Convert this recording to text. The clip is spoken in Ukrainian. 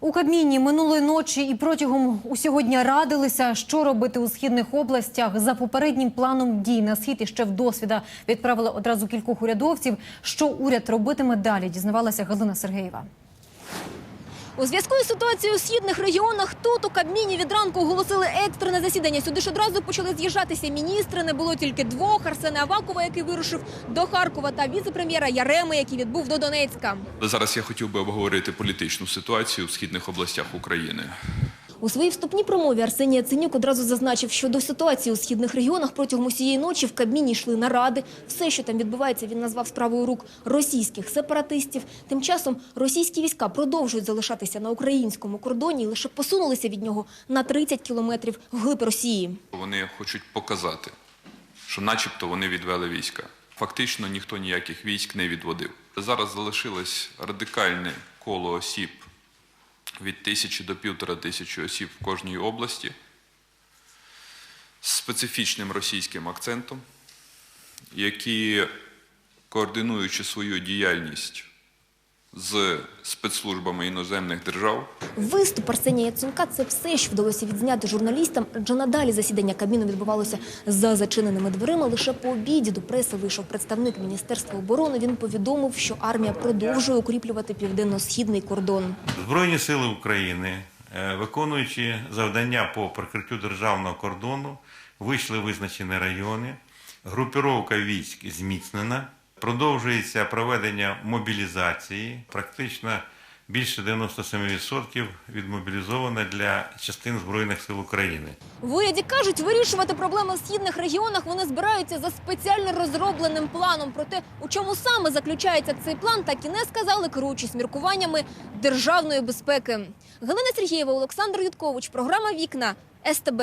У Кабміні минулої ночі і протягом усього дня радилися, що робити у східних областях. За попереднім планом дій на схід і ще в досвіда відправили одразу кількох урядовців. Що уряд робитиме далі, дізнавалася Галина Сергеєва. У зв'язку з ситуацією у східних регіонах тут у Кабміні від ранку оголосили екстрене засідання. Сюди ж одразу почали з'їжджатися міністри. Не було тільки двох: Арсена Авакова, який вирушив до Харкова, та віце-прем'єра Яреми, який відбув до Донецька. Зараз я хотів би обговорити політичну ситуацію в східних областях України. У своїй вступній промові Арсеній Яценюк одразу зазначив, що до ситуації у східних регіонах протягом усієї ночі в Кабміні йшли наради. Все, що там відбувається, він назвав справою рук російських сепаратистів. Тим часом російські війська продовжують залишатися на українському кордоні і лише посунулися від нього на 30 кілометрів вглиб Росії. Вони хочуть показати, що начебто вони відвели війська. Фактично ніхто ніяких військ не відводив. Зараз залишилось радикальне коло осіб від тисячі до півтора тисячі осіб в кожній області з специфічним російським акцентом, які, координуючи свою діяльність з спецслужбами іноземних держав, Виступ Арсенія Яценюка – це все, що вдалося відзняти журналістам, адже надалі засідання Кабміну відбувалося за зачиненими дверима. Лише по обіді до преси вийшов представник Міністерства оборони. Він повідомив, що армія продовжує укріплювати південно-східний кордон. Збройні сили України, е, виконуючи завдання по прикриттю державного кордону, вийшли визначені райони. Групіровка військ зміцнена. Продовжується проведення мобілізації. Практично більше 97% відмобілізовано для частин Збройних сил України. В уряді кажуть, вирішувати проблеми в східних регіонах вони збираються за спеціально розробленим планом. Проте, у чому саме заключається цей план, так і не сказали, керуючись міркуваннями державної безпеки. Галина Сергієва, Олександр Юткович, програма Вікна СТБ.